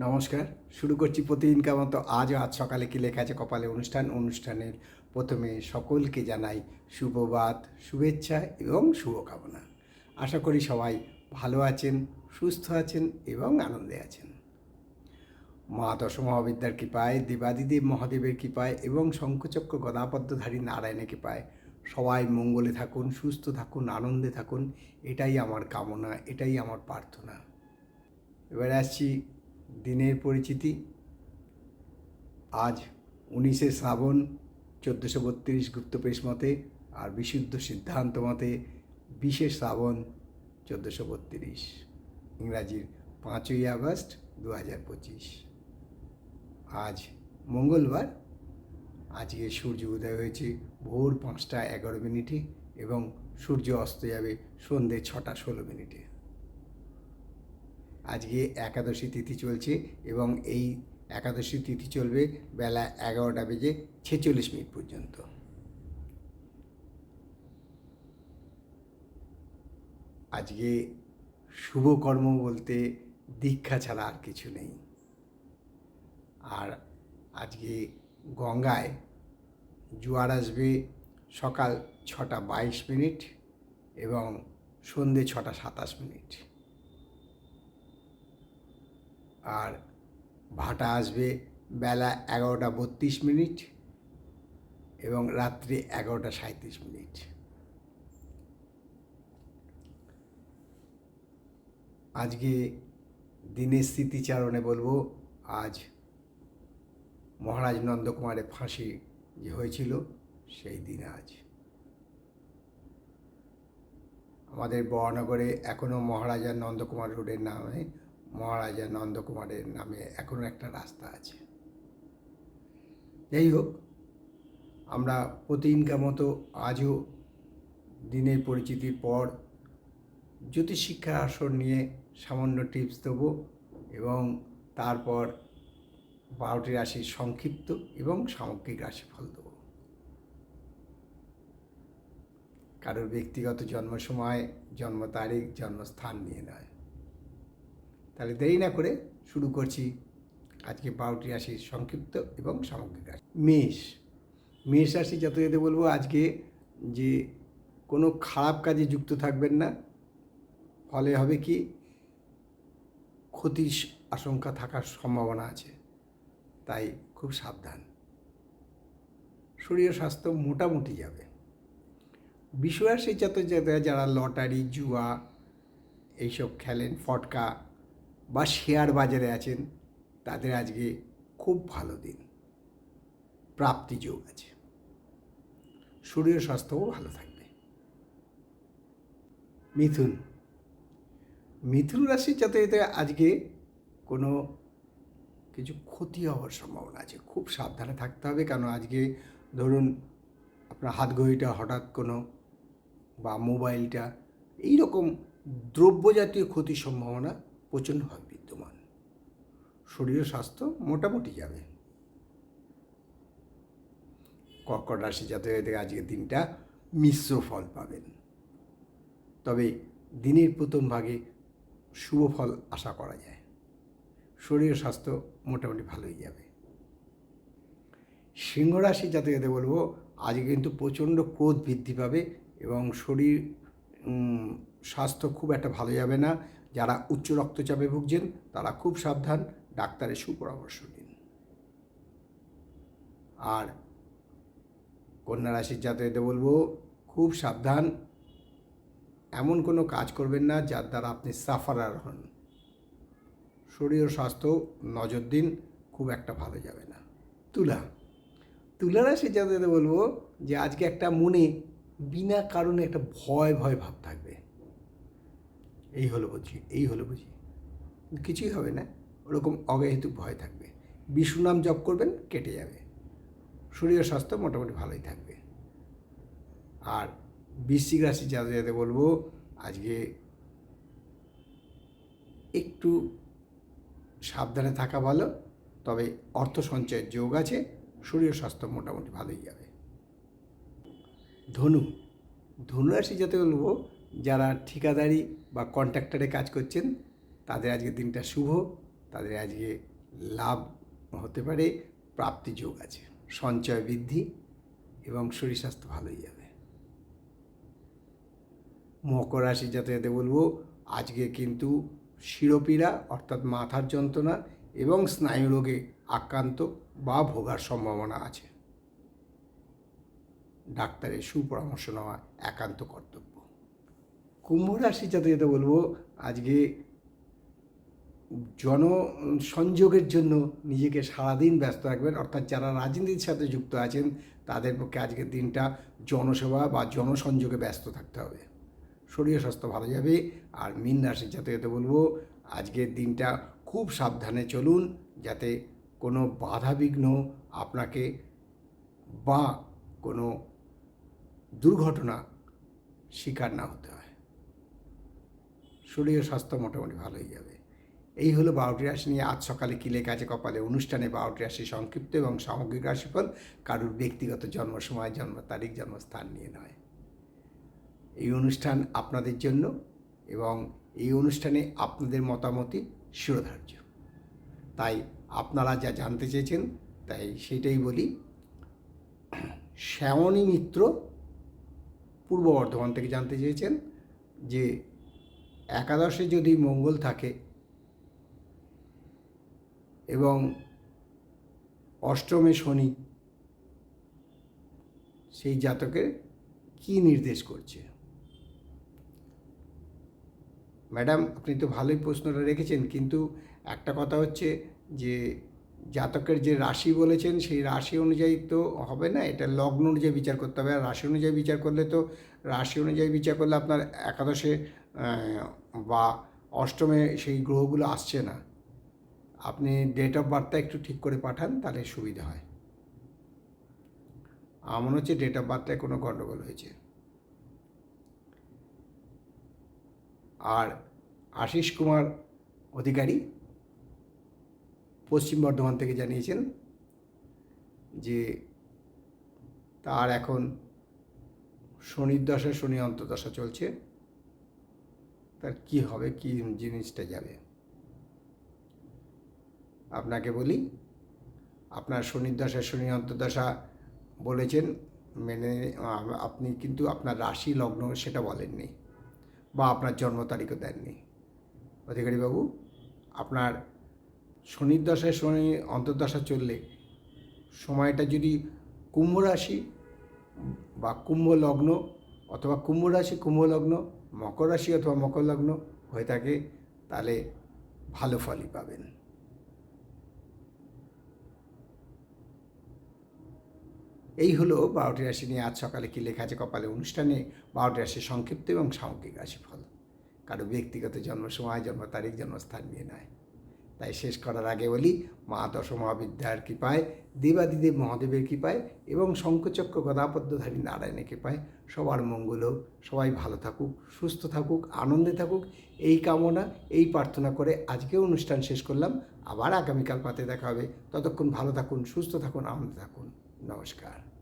নমস্কার। শুরু করছি প্রতিদিনকার মতো আজও আজ সকালে কি লেখা আছে? কপালে অনুষ্ঠান, অনুষ্ঠানের প্রথমে সকলকে জানাই শুভবাত শুভেচ্ছা এবং শুভকামনা। আশা করি সবাই ভালো আছেন, সুস্থ আছেন এবং আনন্দে আছেন। মা দশ মহাবিদ্যার কৃপায়, দেবাদিদেব মহাদেবের কৃপায় এবং শঙ্খচক্র গদাপদ্মধারী নারায়ণের কৃপায় সবাই মঙ্গলে থাকুন, সুস্থ থাকুন, আনন্দে থাকুন। এটাই আমার কামনা, এটাই আমার প্রার্থনা। এবারে আসছি দিনের পরিচিতি। আজ উনিশে শ্রাবণ চোদ্দোশো বত্রিশ গুপ্তপেশ মতে আর বিশুদ্ধ সিদ্ধান্ত মতে বিশে শ্রাবণ চোদ্দোশো বত্রিশ, ইংরাজির পাঁচই আগস্ট দু হাজার পঁচিশ। আজ মঙ্গলবার, আজকে সূর্য উদয় হয়েছে ভোর পাঁচটা এগারো মিনিটে এবং সূর্য অস্ত যাবে সন্ধ্যে ছটা ষোলো মিনিটে। আজকে একাদশী তিথি চলছে এবং এই একাদশী তিথি চলবে বেলা এগারোটা বেজে ছেচল্লিশ মিনিট পর্যন্ত। আজকে শুভকর্ম বলতে দীক্ষা ছাড়া আর কিছু নেই। আর আজকে গঙ্গায় জোয়ার আসবে সকাল ছটা বাইশ মিনিট এবং সন্ধে ছটা সাতাশ মিনিট। আর ভাটা আসবে বেলা এগারোটা বত্রিশ মিনিট এবং রাত্রি এগারোটা সাঁত্রিশ মিনিট। আজকে দিনের স্মৃতিচারণে বলব, আজ মহারাজ নন্দকুমারের ফাঁসি যে হয়েছিল সেই দিন আজ। আমাদের বরানগরে এখনও মহারাজা নন্দকুমার রোডের নামে মহারাজা নন্দকুমারের নামে এখনও একটা রাস্তা আছে। যাই হোক, আমরা প্রতিদিনকার মতো আজও দিনের পরিচিতির পর জ্যোতিষশিক্ষার আসর নিয়ে সামান্য টিপস দেবো এবং তারপর বারোটি রাশির সংক্ষিপ্ত এবং সামগ্রিক রাশিফল দেবো। কারোর ব্যক্তিগত জন্ম সময় জন্ম তারিখ, জন্মস্থান নিয়ে নয়। তাহলে দেরি না করে শুরু করছি আজকে বারোটি রাশির সংক্ষিপ্ত এবং সামগ্রিক রাশি। মেষ। মেষ রাশি জাতকদের বলব আজকে যে কোনো খারাপ কাজে যুক্ত থাকবেন না। ফলে হবে কি ক্ষতির আশঙ্কা থাকার সম্ভাবনা আছে। তাই খুব সাবধান। শরীর স্বাস্থ্য মোটামুটি যাবে। বিশ্বরাশি জাতক জাতকরা যারা লটারি, জুয়া, এইসব খেলেন, ফটকা বা শেয়ার বাজারে আছেন, তাদের আজকে খুব ভালো দিন। প্রাপ্তি যোগ আছে। শরীর স্বাস্থ্যও ভালো থাকবে। মিথুন মিথুন রাশির জাতকদের আজকে কোনো কিছু ক্ষতি হওয়ার সম্ভাবনা আছে, খুব সাবধানে থাকতে হবে। কারণ আজকে ধরুন আপনার হাত ঘড়িটা হঠাৎ কোনো বা মোবাইলটা এই রকম দ্রব্য জাতীয় ক্ষতির সম্ভাবনা প্রচণ্ডভাবে বিদ্যমান। শরীর ও স্বাস্থ্য মোটামুটি যাবে। কর্কট রাশি জাতকদের আজকের দিনটা মিশ্র ফল পাবেন। তবে দিনের প্রথম ভাগে শুভ ফল আশা করা যায়। শরীর ও স্বাস্থ্য মোটামুটি ভালোই যাবে। সিংহ রাশি জাতকদের বলব, আজকে কিন্তু প্রচণ্ড ক্রোধ বৃদ্ধি পাবে এবং শরীর স্বাস্থ্য খুব একটা ভালো যাবে না। যারা উচ্চ রক্তচাপে ভুগছেন, তারা খুব সাবধান, ডাক্তারের সুপরামর্শ নিন। আর কন্যা রাশির জাতকদের বলব, খুব সাবধান, এমন কোনো কাজ করবেন না যার দ্বারা আপনি সাফারার হন। শরীর ও স্বাস্থ্য, নজর দিন, খুব একটা ভালো যাবে না। তুলা তুলা রাশির যাদের বলব যে, আজকে একটা মনে বিনা কারণে একটা ভয় ভয় ভাব থাকবে। এই হলো বুঝি, এই হলো বুঝি। কিছুই হবে না, ওরকম অগহেতুক ভয় থাকবে। বিষ্ণু নাম জপ করবেন, কেটে যাবে। শরীর স্বাস্থ্য মোটামুটি ভালোই থাকবে। আর বৃশ্চিক রাশি যাতে যাতে বলব, আজকে একটু সাবধানে থাকা ভালো, তবে অর্থ সঞ্চয়ের যোগ আছে, শরীর স্বাস্থ্য মোটামুটি ভালোই যাবে। ধনু ধনুরাশি যাতে বলব যারা ঠিকাদারি বা কন্ট্রাক্টরে কাজ করছেন, তাদের আজকে দিনটা শুভ। তাদের আজকে লাভ হতে পারে, প্রাপ্তি যোগ আছে। সঞ্চয় বৃদ্ধি এবং শরীর স্বাস্থ্য ভালোই যাবে। মকর রাশি যাতে যাতে বলব, আজকে কিন্তু শিরোপীড়া অর্থাৎ মাথার যন্ত্রণা এবং স্নায়ু রোগে আক্রান্ত বা ভোগার সম্ভাবনা আছে। ডাক্তারের সুপরামর্শ নেওয়া একান্ত কর্তব্য। কুম্ভ রাশি যাতে বলব, আজকে জনসংযোগের জন্য নিজেকে সারাদিন ব্যস্ত রাখবেন। অর্থাৎ যারা রাজনীতির সাথে যুক্ত আছেন, তাদের পক্ষে আজকের দিনটা জনসেবা বা জনসংযোগে ব্যস্ত থাকতে হবে। শরীর স্বাস্থ্য ভালো যাবে। আর মিন রাশি যাতে যাতে বলব, আজকের দিনটা খুব সাবধানে চলুন, যাতে কোনো বাধা বিঘ্ন আপনাকে বা কোনো দুর্ঘটনা শিকার না হতে হয় শরীর স্বাস্থ্য মোটামুটি ভালোই যাবে। এই হলো বারোটি রাশি নিয়ে আজ সকালে কিলে কাজে কপালে? অনুষ্ঠানে বারোটি রাশি সংক্ষিপ্ত এবং সামগ্রিক রাশিফল। কারুর ব্যক্তিগত জন্ম সময়, জন্ম তারিখ, জন্মস্থান নিয়ে নয়। এই অনুষ্ঠান আপনাদের জন্য এবং এই অনুষ্ঠানে আপনাদের মতামতই শিরোধার্য তাই আপনারা যা জানতে চেয়েছেন, তাই সেটাই বলি। শ্যামণী মিত্র পূর্ব বর্ধমান থেকে জানতে চেয়েছেন যে একাদশে যদি মঙ্গল থাকে এবং অষ্টমে শনি, সেই জাতকের কি নির্দেশ করছে? ম্যাডাম, আপনি তো ভালোই প্রশ্নটা রেখেছেন, কিন্তু একটা কথা হচ্ছে যে জাতকের যে রাশি বলেছেন, সেই রাশি অনুযায়ী তো হবে না, এটা লগ্ন অনুযায়ী বিচার করতে হবে। আর রাশি অনুযায়ী বিচার করলে তো রাশি অনুযায়ী বিচার করলে আপনার একাদশে বা অষ্টমে সেই গ্রহগুলো আসছে না, আপনি ডেট অফ বার্থটা একটু ঠিক করে পাঠান, তাহলে সুবিধা হয়। আমার হচ্ছে ডেট অফ বার্থটায় কোনো গণ্ডগোল হয়েছে। আর আশিস কুমার অধিকারী পশ্চিম বর্ধমান থেকে জানিয়েছেন যে তার এখন শনির দশা, শনি অন্তর্দশা চলছে। তার কি হবে, কি জিনিসটা যাবে? আপনাকে বলি, আপনার শনির শনি অন্তর্দশা বলেছেন, মেনে, আপনি কিন্তু আপনার রাশি লগ্ন সেটা বলেননি বা আপনার জন্ম তারিখও দেননি। অধিকারীবাবু আপনার শনির দশায় শনি অন্তর্দশা চললে সময়টা যদি কুম্ভ রাশি বা কুম্ভ লগ্ন অথবা কুম্ভ রাশি, কুম্ভ লগ্ন মকর রাশি অথবা মকর লগ্ন হয়ে থাকে, তাহলে ভালো ফলই পাবেন। এই হলো বারোটি রাশি নিয়ে আজ সকালে কী লেখা আছে কপালে অনুষ্ঠানে। বারোটি রাশি সংক্ষিপ্ত এবং সামগ্রিক রাশিফল। কারও ব্যক্তিগত জন্ম সময়, জন্ম তারিখ, জন্মস্থান নিয়ে নয়। তাই শেষ করার আগে বলি, মা দশ মহাবিদ্যার কৃপায়, দেবাদিদেব মহাদেবের কৃপায় এবং শঙ্কচক্র গদাপদ্মধারী নারায়ণের কৃপায় সবার মঙ্গল সবাই ভালো থাকুক, সুস্থ থাকুক, আনন্দে থাকুক। এই কামনা, এই প্রার্থনা করে আজকে অনুষ্ঠান শেষ করলাম। আবার আগামীকাল পাতে দেখা হবে। ততক্ষণ ভালো থাকুন, সুস্থ থাকুন, আনন্দে থাকুন। নমস্কার।